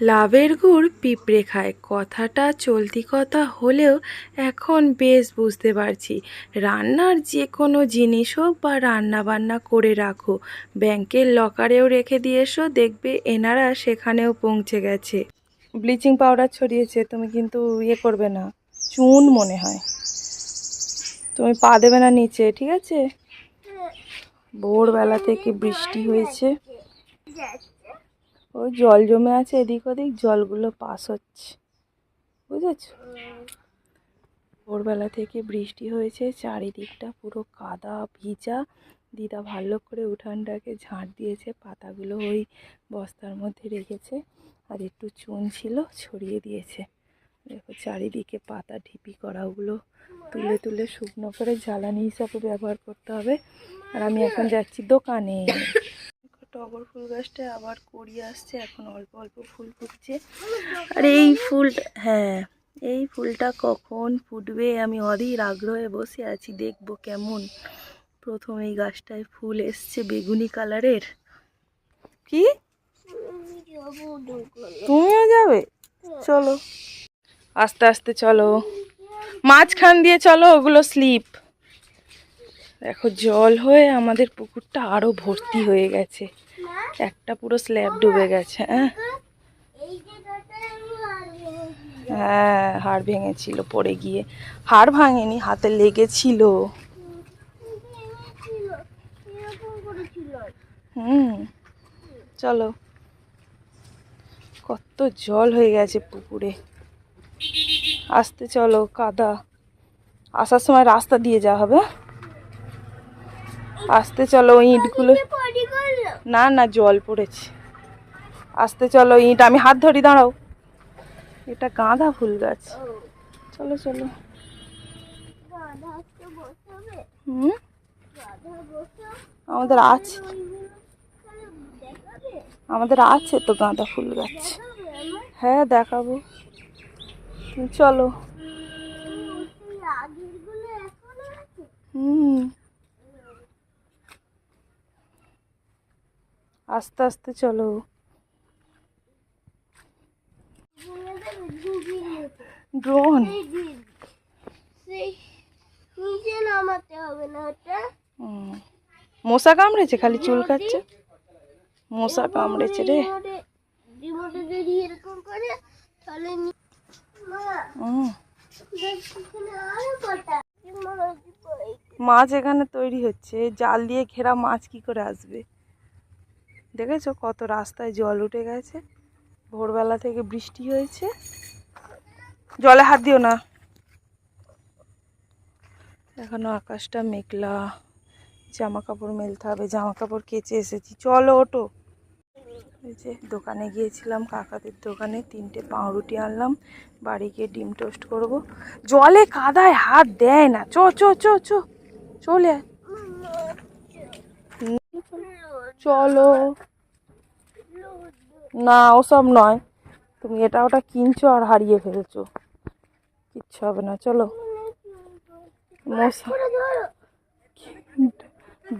লাভের গুড় পিঁপড়ে খায়। কথাটা চলতি কথা হলেও এখন বেশ বুঝতে পারছি। রান্নার যে কোনো জিনিস হোক বা রান্না বান্না করে রাখো, ব্যাংকের লকারেও রেখে দিয়ে এসো, দেখবে এনারা সেখানেও পৌঁছে গেছে। ব্লিচিং পাউডার ছড়িয়েছে, তুমি কিন্তু ইয়ে করবে না, চুন মনে হয়। তুমি পা দেবে না নিচে, ঠিক আছে? ভোরবেলা থেকে বৃষ্টি হয়েছে। ওই জল জমে আছে এদিক ওদিক, জলগুলো পাস হচ্ছে। বুঝেছ? ভোরবেলা থেকে বৃষ্টি হয়েছে, চারিদিকটা পুরো কাদা ভিজা। দিদা ভালো করে উঠানটাকে ঝাঁট দিয়েছে, পাতাগুলো ওই বস্তার মধ্যে রেখেছে আর একটু চুন ছিল, ছড়িয়ে দিয়েছে। দেখো চারিদিকে পাতা ঢিপি করা, ওগুলো তুলে তুলে শুকনো করে জ্বালানি হিসাবে ব্যবহার করতে হবে। আর আমি এখন যাচ্ছি দোকানে। টগর ফুল গাছটা আবার কড়ি আসছে, এখন অল্প অল্প ফুল ফুটছে। আর এই ফুলটা হ্যাঁ এই ফুলটা কখন ফুটবে আমি অধীর আগ্রহে বসে আছি, দেখব কেমন। প্রথম এই গাছটায় ফুল এসছে বেগুনি কালারের। কি? তুমিও যাবে? চলো। আস্তে আস্তে চলো। মাঝখান দিয়ে চলো, ওগুলো স্লিপ। দেখো, জল হয়ে আমাদের পুকুরটা আরও ভর্তি হয়ে গেছে। একটা পুরো স্ল্যাব ডুবে গেছে হ্যাঁ? হ্যাঁ হাড় ভেঙেছিল পড়ে গিয়ে। হাড় ভাঙেনি, হাতে লেগেছিল। হুম, চলো। কত জল হয়ে গেছে পুকুরে। আসতে চলো, কাদা। আসার সময় রাস্তা দিয়ে যাওয়া হবে আসতে চলো ওই ইঁটগুলো। না না জল পড়েছে। আসতে চলো ইঁট আমি হাত ধরি দাঁড়াও। এটা গাঁদা ফুল গাছ। চলো চলো। হুম? আমাদের আছে। আমাদের আছে তো গাঁদা ফুল গাছ। হ্যাঁ দেখাবো। চলো। হুম। আস্তে আস্তে চলো। ড্রোন। মশা কামড়েছে? খালি চুল কাচ্ছে মশা কামড়েছে রে। মাছ এখানে তৈরি হচ্ছে। জাল দিয়ে ঘেরা মাছ কি করে আসবে? দেখেছ কত রাস্তায় জল উঠে গেছে? ভোরবেলা থেকে বৃষ্টি হয়েছে। জলে হাত দিও না। এখনও আকাশটা মেঘলা। জামা কাপড় মেলতে হবে জামা কাপড় কেচে এসেছি। চলো ওটো এই যে দোকানে গিয়েছিলাম, কাকাদের দোকানে তিনটে পাউরুটি আনলাম। বাড়ি গিয়ে ডিম টোস্ট করব। জলে কাদায় হাত দেয় না। চো চো চো চো। চলে আয়। হুম, চলো। না, ওসব নয়। তুমি এটা ওটা কিনছো আর হারিয়ে ফেলছো। কিচ্ছু হবে না, চলো।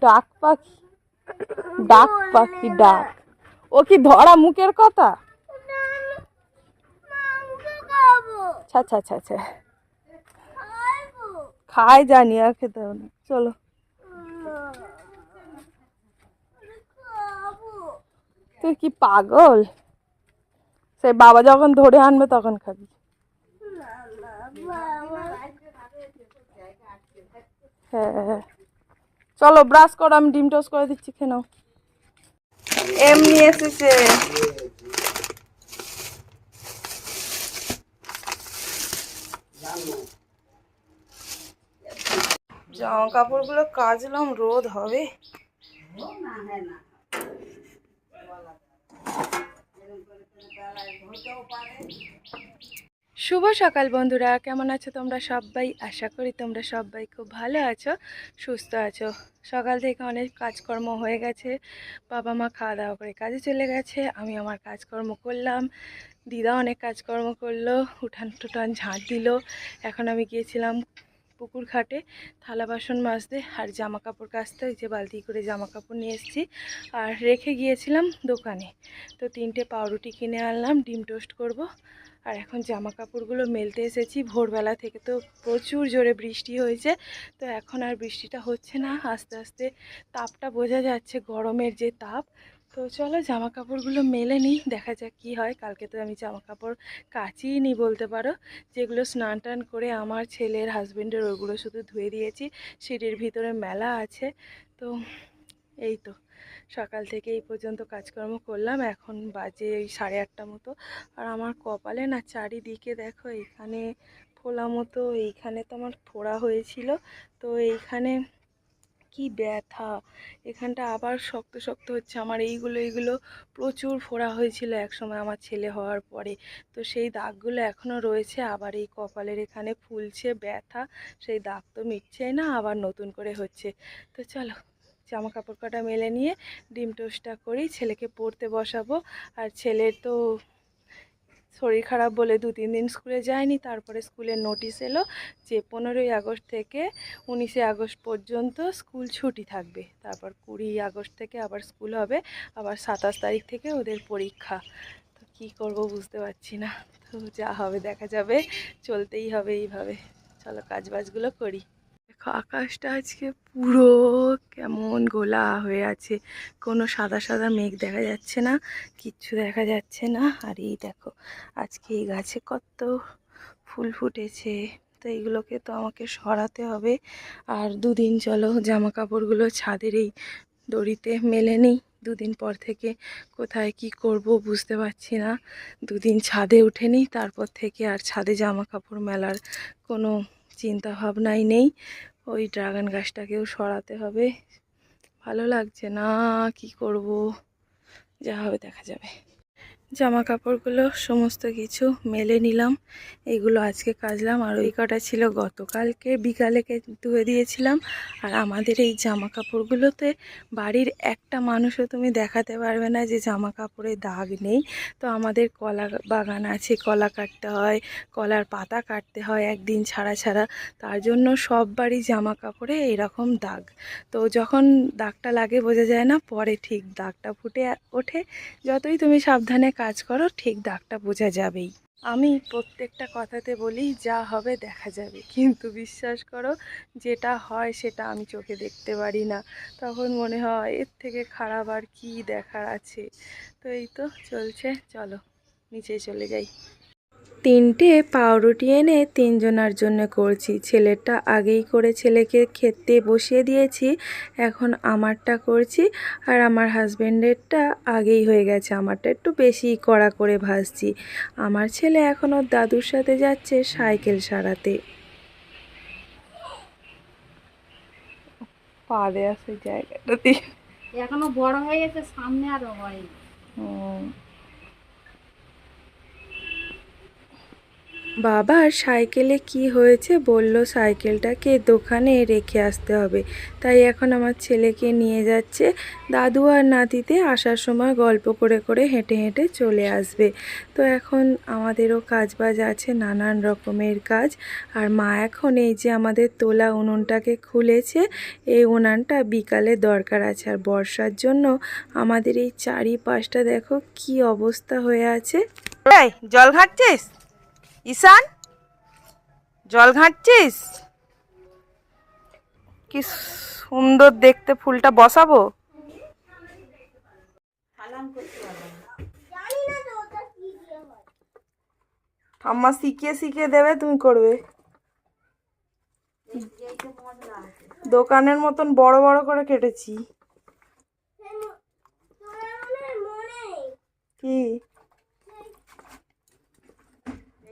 ডাক পাখি। ডাক পাখি, ডাক। ও কি ধরা মুখের কথা? মাংস খাব ছা ছা ছা ছা। খাই জানি আর খেতে হবে চলো খাব তুই কি পাগল? সেই বাবা যখন ধরে আনবে তখন খাবি। না না হ্যাঁ। চলো ব্রাশ করো, আমি ডিম টোস্ট করে দিচ্ছি নাও। এমনি এসেছে। জামা কাপড়গুলো কাচলাম, রোদ হবে। শুভ সকাল বন্ধুরা, কেমন আছো তোমরা সবাই? আশা করি তোমরা সবাই খুব ভালো আছো, সুস্থ আছো। সকাল থেকে অনেক কাজকর্ম হয়ে গেছে, বাবা মা খাওয়া দাওয়া করে কাজে চলে গেছে, আমি আমার কাজকর্ম করলাম। দিদা অনেক কাজকর্ম করল উঠান টুঠান ঝাঁট দিল। এখন আমি গিয়েছিলাম পুকুর ঘাটে থালা বাসন মাজতে আর জামা কাপড় কাচতে ওই যে বালতি করে জামা কাপড় নিয়ে এসেছি। আর রেখে গিয়েছিলাম দোকানে। তো তিনটে পাউরুটি কিনে আনলাম, ডিম টোস্ট করব। আর এখন জামা কাপড়গুলো মেলতে এসেছি। ভোরবেলা থেকে তো প্রচুর জোরে বৃষ্টি হয়েছে। তো এখন আর বৃষ্টিটা হচ্ছে না। আস্তে আস্তে তাপটা বোঝা যাচ্ছে গরমের যে তাপ। তো চলো জামা কাপড়গুলো মেলে নিই, দেখা যাক কী হয়। কালকে তো আমি জামা কাপড় কাচিই নি বলতে পারো। যেগুলো স্নান টান করে আমার ছেলের হাজবেন্ডের ওগুলো শুধু ধুয়ে দিয়েছি। সিঁড়ির ভিতরে মেলা আছে। তো এই তো, সকাল থেকে এই পর্যন্ত কাজকর্ম করলাম। এখন বাজে ওই সাড়ে আটটা মতো। আর আমার কপালে না চারিদিকে দেখো এখানে ফোলা মতো, এইখানে তো আমার ফোড়া হয়েছিল। তো এইখানে কি ব্যথা। এখানটা আবার শক্ত শক্ত হচ্ছে। আমার এইগুলো এইগুলো প্রচুর ফোড়া হয়েছিল একসময় আমার ছেলে হওয়ার পরে। তো সেই দাগগুলো এখনও রয়েছে। আবার এই কপালের এখানে ফুলছে ব্যথা। সেই দাগ তো মিটছেই না, আবার নতুন করে হচ্ছে। তো চলো জামা কাপড় কটা মেলে নিয়ে ডিম টোস্টটা করি। ছেলেকে পড়তে বসাবো। আর ছেলের তো শরীর খারাপ বলে দু, তিন দিন স্কুলে যায়নি। তারপরে স্কুলের নোটিশ এলো যে পনেরোই আগস্ট থেকে উনিশে আগস্ট পর্যন্ত স্কুল ছুটি থাকবে। তারপর কুড়ি আগস্ট থেকে আবার স্কুল হবে। আবার সাতাশ তারিখ থেকে ওদের পরীক্ষা। তো কী করব বুঝতে পারছি না। তো যা হবে দেখা যাবে। চলতেই হবে এইভাবে। চলো কাজবাজগুলো করি। দেখো আকাশটা আজকে পুরো কেমন গোলা হয়ে আছে। কোনো সাদা সাদা মেঘ দেখা যাচ্ছে না, কিচ্ছু দেখা যাচ্ছে না। আর এই দেখো, আজকে এই গাছে কত ফুল ফুটেছে। তো এইগুলোকে তো আমাকে সরাতে হবে। আর দুদিন চলো জামা কাপড়গুলো ছাদের এই দড়িতে মেলে নিই। দুদিন পর থেকে কোথায় কি করব বুঝতে পারছি না। দুদিন ছাদে উঠে নিই, তারপর থেকে আর ছাদে জামা কাপড় মেলার কোনো চিন্তা ভাবনাই নেই। ওই ড্রাগন গাছটাকেও সরাতে হবে। ভালো লাগছে না, কি করব? যা হবে দেখা যাবে। জামা কাপড়গুলো সমস্ত কিছু মেলে নিলাম। এগুলো আজকে কাচলাম আর ওই কটা ছিল গতকালকে। বিকালে ধুয়ে দিয়েছিলাম। আর আমাদের এই জামা কাপড়গুলোতে বাড়ির একটা মানুষও তুমি দেখাতে পারবে না যে জামা কাপড়ে দাগ নেই। তো আমাদের কলা বাগান আছে, কলা কাটতে হয়, কলার পাতা কাটতে হয় একদিন ছাড়া ছাড়া। তার জন্য সব বাড়ি জামা কাপড়ে এরকম দাগ। তো যখন দাগটা লাগে বোঝা যায় না, পরে ঠিক দাগটা ফুটে ওঠে। যতই তুমি সাবধানে কাজ করো, ঠিক দাগটা বোঝা যাবেই। আমি প্রত্যেকটা কথাতে বলি, যা হবে দেখা যাবে। কিন্তু বিশ্বাস করো, যেটা হয় সেটা আমি চোখে দেখতে পারি না। তখন মনে হয়, এর থেকে খারাপ আর কী দেখার আছে? তো এই তো চলছে, চলো, নিচে চলে যাই। তিনটে পাউরুটি এনে তিনজনার জন্য করছি। ছেলেটা আগেই করে ছেলেকে খেতে বসিয়ে দিয়েছি এখন আমারটা করছি আর আমার হাজব্যান্ডেরটা আগেই হয়ে গেছে। আমারটা একটু বেশি কড়া করে ভাজছি। আমার ছেলে এখন ওর দাদুর সাথে যাচ্ছে সাইকেল সারাতে। পা দেওয়া সেই জায়গাটাতে এখনও বড় হয়ে গেছে সামনে আরও হয় হুম। বাবার সাইকেলে কি হয়েছে বলল সাইকেলটাকে দোকানে রেখে আসতে হবে। তাই এখন আমার ছেলেকে নিয়ে যাচ্ছে। দাদু আর নাতিতে আসার সময় গল্প করে করে হেঁটে হেঁটে চলে আসবে। তো এখন আমাদেরও কাজবাজ আছে, নানান রকমের কাজ। আর মা এখন এই যে আমাদের তোলা উনুনটাকে খুলেছে, এই উনানটা বিকালে দরকার আছে। আর বর্ষার জন্য আমাদের এই চারিপাশটা দেখো কি অবস্থা হয়ে আছে। জল ঘাটছিস? ঈশান, জল ঘাঁটছিস? কি সুন্দর দেখতে ফুলটা বসাবো। ঠাম্মা শিখিয়ে শিখিয়ে দেবে, তুমি করবে। দোকানের মতন বড় বড় করে কেটেছি। কি এক পিস পুড়ে গেছিল কোন দিকে যদি পুড়ে যায় তাহলে তো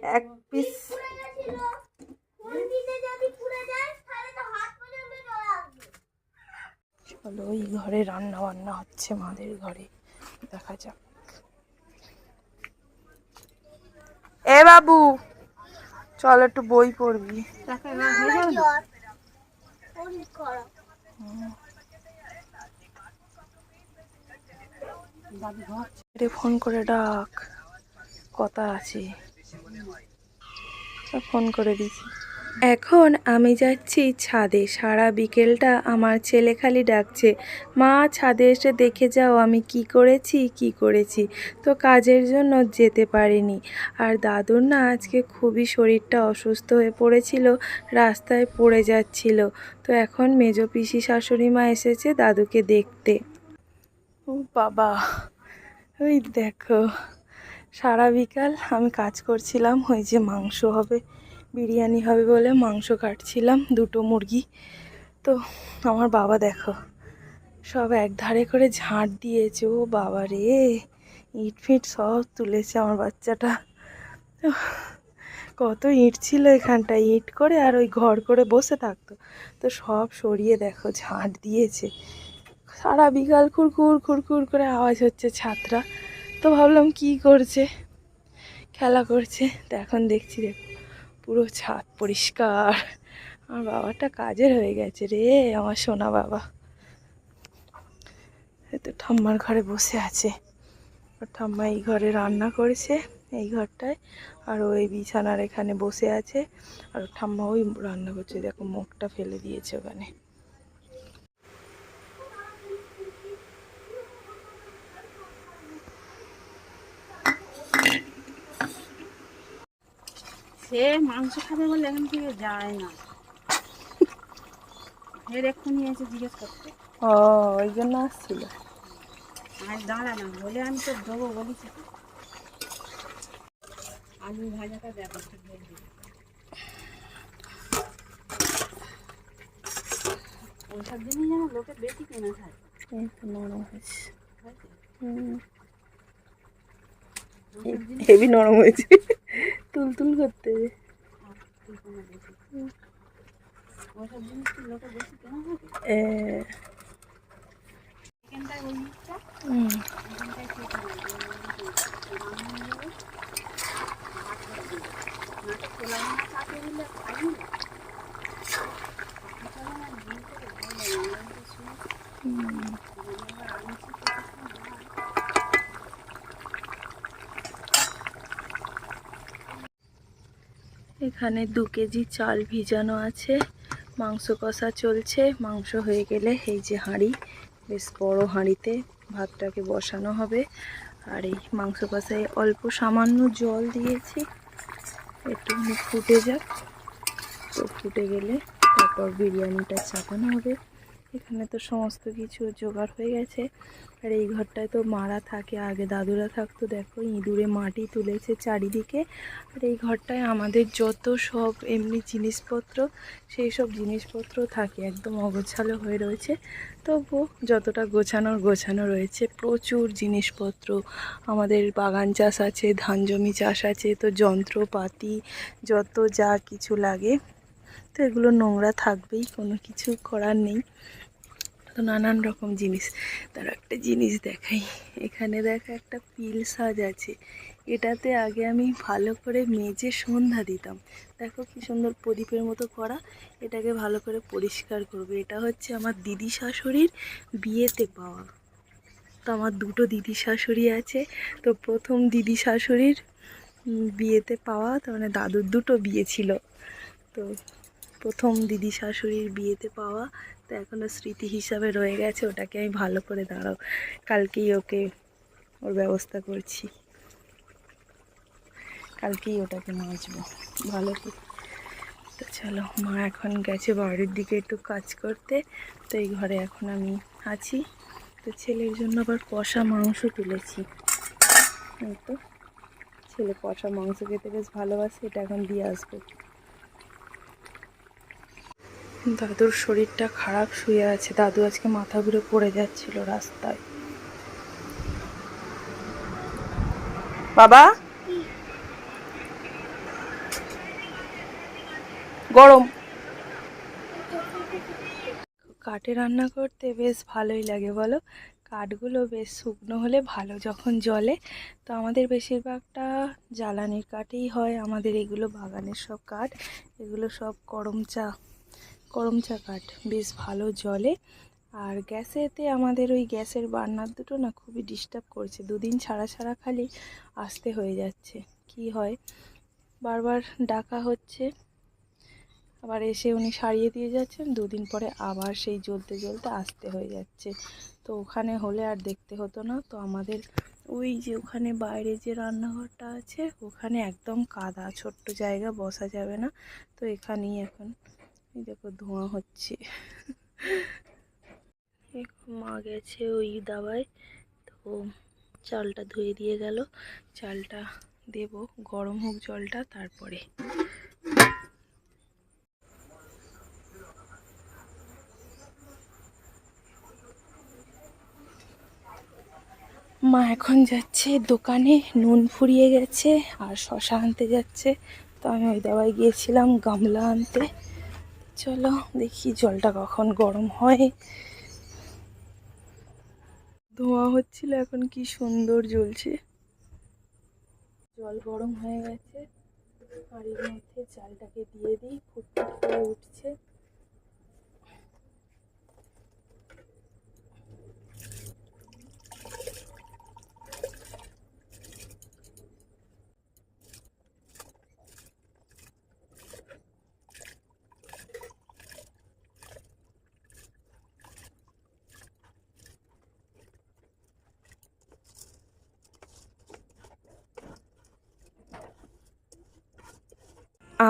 হাত পর্যন্ত চলে ওই ঘরে রান্না বান্না হচ্ছে মাদের ঘরে। দেখা যাক। এ বাবু চল একটু বই পড়বি। ফোন করে ডাক। কথা আছে। ফোন করে দিছি এখন আমি যাচ্ছি ছাদে। সারা বিকেলটা আমার ছেলে খালি ডাকছে, মা, ছাদে এসে দেখে যাও আমি কি করেছি কি করেছি? তো কাজের জন্য যেতে পারিনি। আর দাদুর না আজকে খুবই শরীরটা অসুস্থ হয়ে পড়েছিল, রাস্তায় পড়ে যাচ্ছিল। তো এখন মেজ পিসি শাশুড়ি মা এসেছে দাদুকে দেখতে। ও বাবা, ওই দেখো। সারা বিকাল আমি কাজ করছিলাম, ওই যে মাংস হবে, বিরিয়ানি হবে বলে মাংস কাটছিলাম, দুটো মুরগি। তো আমার বাবা দেখো, সব এক ধারে করে ঝাঁট দিয়েছে, ও বাবা রে, ইট ফিট সব তুলেছে আমার বাচ্চাটা। কত ইট ছিল এখানটায়, ইট করে আর ওই ঘর করে বসে থাকতো। তো সব সরিয়ে দেখো, ঝাঁট দিয়েছে। সারা বিকাল খুরখুর খুরখুর করে আওয়াজ হচ্ছে ছাত্রা। তো ভাবলাম কি করছে? খেলা করছে। তো এখন দেখছি দেখো পুরো ছাদ পরিষ্কার। আমার বাবাটা কাজের হয়ে গেছে রে, আমার সোনা বাবা। তো ঠাম্মার ঘরে বসে আছে। ঠাম্মা এই ঘরে রান্না করেছে, এই ঘরটায়। আর ওই বিছানার এখানে বসে আছে। আর ঠাম্মা ওই রান্না করছে, দেখো মুখটা ফেলে দিয়েছে ওখানে। সে মাংস খাবে বলে এখান থেকে যায় না। ফের এক্ষুনি এসে জিজ্ঞেস করতে ও ওই জন্য আসছিল। আর দাঁড়া না বলে আমি তো দেবো বলেছি আলু ভাজাটা ঠিক দেখবি ওইসব জিনিস যেন লোকে বেশি কেনা খায়। নরম হয়েছে। হেভি নরম হয়েছে। তুল তুল করতে। আর কি কোনো বেশি। ওইসব জিনিস কি লোকে বেশি কেনা থাকে এ, এখানটায় ওই ইটটা হুম, এখানটায় ঠিক নেই মাঠে খোলা মাছ কাটে দিলে খাই না হুম। এখানে দু কেজি চাল ভিজানো আছে। মাংস কষা চলছে। মাংস হয়ে গেলে এই যে হাঁড়ি, বেশ বড় হাঁড়িতে ভাতটাকে বসানো হবে। আর এই মাংস কষায় অল্প সামান্য জল দিয়েছি। একটু ফুটে যাক। তো ফুটে গেলে তারপর বিরিয়ানিটা চাপানো হবে। এখানে তো সমস্ত কিছু জোগাড় হয়ে গেছে। আর এই ঘরটায় তো মারা থাকে, আগে দাদুরা থাকতো। দেখো, ইঁদুরে মাটি তুলেছে চারিদিকে। আর এই ঘরটায় আমাদের যত সব এমনি জিনিসপত্র, সেই সব জিনিসপত্র থাকে, একদম অগোছালো হয়ে রয়েছে। তবু যতটা গোছানোর গোছানো রয়েছে, প্রচুর জিনিসপত্র। আমাদের বাগান চাষ আছে, ধান জমি চাষ আছে, তো যন্ত্রপাতি, যত যা কিছু লাগে। তো এগুলো নোংরা থাকবেই, কোনো কিছু করার নেই। তো নানান রকম জিনিস। তার একটা জিনিস দেখাই। এখানে দেখা একটা পিল সাজ আছে। এটাতে আগে আমি ভালো করে মেজে সন্ধ্যা দিতাম। দেখো কি সুন্দর প্রদীপের মতো করা। এটাকে ভালো করে পরিষ্কার করবে। এটা হচ্ছে আমার দিদি শাশুড়ির বিয়েতে পাওয়া। তো আমার দুটো দিদি শাশুড়ি আছে। তো প্রথম দিদি শাশুড়ির বিয়েতে পাওয়া। তার মানে দাদুর দুটো বিয়ে ছিল। তো প্রথম দিদি শাশুড়ির বিয়েতে পাওয়া। তো এখনও স্মৃতি হিসাবে রয়ে গেছে, ওটাকে আমি ভালো করে দাঁড়াও, কালকেই ওকে ওর ব্যবস্থা করছি। কালকেই ওটাকে মাজবো, ভালো করে। তো চলো, মা এখন গেছে বাড়ির দিকে একটু কাজ করতে, তো এই ঘরে এখন আমি আছি। তো ছেলের জন্য আবার কষা মাংস তুলেছি। তো, ছেলে কষা মাংস খেতে বেশ ভালোবাসে, এটা এখন দিয়ে আসব। দাদুর শরীরটা খারাপ শুয়ে আছে। দাদু আজকে মাথা ঘুরে পড়ে যাচ্ছিল রাস্তায়। বাবা? গরম। কাঠে রান্না করতে বেশ ভালোই লাগে বলো। কাঠগুলো বেশ শুকনো হলে ভালো যখন জলে তো আমাদের বেশিরভাগটা জ্বালানির কাঠেই হয়। আমাদের এগুলো বাগানের সব কাঠ। এগুলো সব করমচা করমচা কাঠ। বেশ ভালো জলে। আর গ্যাসেতে আমাদের ওই গ্যাসের বার্নার দুটো না খুবই ডিস্টার্ব করছে। দুদিন ছাড়া ছাড়া খালি আসতে হয়ে যাচ্ছে। কি হয়? বারবার ডাকা হচ্ছে। আবার এসে উনি সারিয়ে দিয়ে যাচ্ছেন। দুদিন পরে আবার সেই জ্বলতে জ্বলতে আসতে হয়ে যাচ্ছে। তো ওখানে হলে আর দেখতে হতো না। তো আমাদের ওই যে ওখানে বাইরে যে রান্নাঘরটা আছে, ওখানে একদম কাদা। ছোট্ট জায়গা, বসা যাবে না। তো এখানেই এখন এই দেখো ধোঁয়া হচ্ছে। মা গেছে ওই দাবায়, তো চালটা ধুয়ে দিয়ে গেল। চালটা দেব, গরম হোক জলটা, তারপরে। মা এখন যাচ্ছে দোকানে, নুন ফুরিয়ে গেছে আর শশা আনতে যাচ্ছে। তো আমি ওই দাবায় গিয়েছিলাম গামলা আনতে। চলো দেখি জলটা কখন গরম হয়। ধোঁয়া হচ্ছিল, এখন কি সুন্দর জ্বলছে। জল গরম হয়ে গেছে। হাঁড়ির মধ্যে চালটাকে দিয়ে দিই, ফুটফুট করে উঠছে।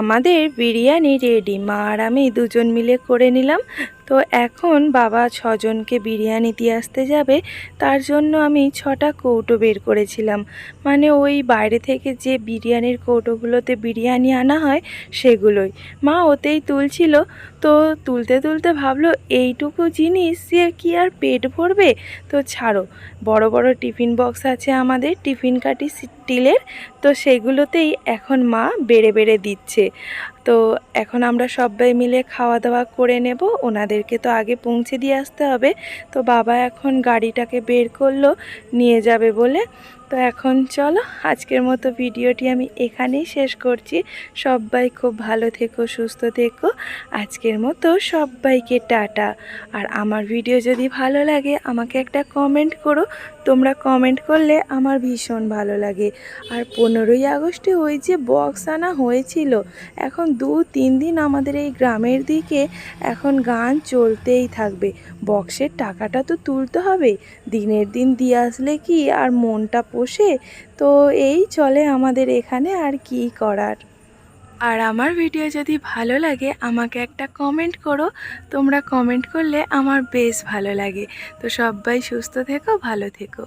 আমাদের বিরিয়ানি রেডি মা আর আমি দুজন মিলে করে নিলাম। তো এখন বাবা ছজনকে বিরিয়ানি দিয়ে আসতে যাবে, তার জন্য আমি ছটা কৌটো বের করেছিলাম। মানে ওই বাইরে থেকে যে বিরিয়ানির কৌটোগুলোতে বিরিয়ানি আনা হয়, সেগুলোই। মা ওতেই তুলছিল, তো তুলতে তুলতে ভাবলো, এইটুকু জিনিস সে কি আর পেট ভরবে? তো ছাড়ো, বড় বড় টিফিন বক্স আছে আমাদের, টিফিন কাটি স্টিলের তো সেগুলোতেই এখন মা বেড়ে বেড়ে দিচ্ছে। তো এখন আমরা সবাই মিলে খাওয়া দাওয়া করে নেব। ওনাদেরকে তো আগে পৌঁছে দিয়ে আসতে হবে। তো বাবা এখন গাড়িটাকে বের করল, নিয়ে যাবে বলে। তো এখন চলো আজকের মতো ভিডিওটি আমি এখানেই শেষ করছি। সবাই খুব ভালো থেকো, সুস্থ থেকো। আজকের মতো সবাইকে টাটা। আর আমার ভিডিও যদি ভালো লাগে, আমাকে একটা কমেন্ট করো। তোমরা কমেন্ট করলে আমার ভীষণ ভালো লাগে। আর পনেরোই আগস্টে ওই যে বক্স আনা হয়েছিল, এখন দু, তিন দিন আমাদের এই গ্রামের দিকে এখন গান চলতেই থাকবে। বক্সের টাকাটা তো তুলতে হবে। দিনের দিন দিয়ে আসলে কি আর মনটা পোষে তো এই চলে আমাদের এখানে আর কি করার। আর আমার ভিডিও যদি ভালো লাগে, আমাকে একটা কমেন্ট করো। তোমরা কমেন্ট করলে আমার বেশ ভালো লাগে। তো সবাই সুস্থ থেকো, ভালো থেকো।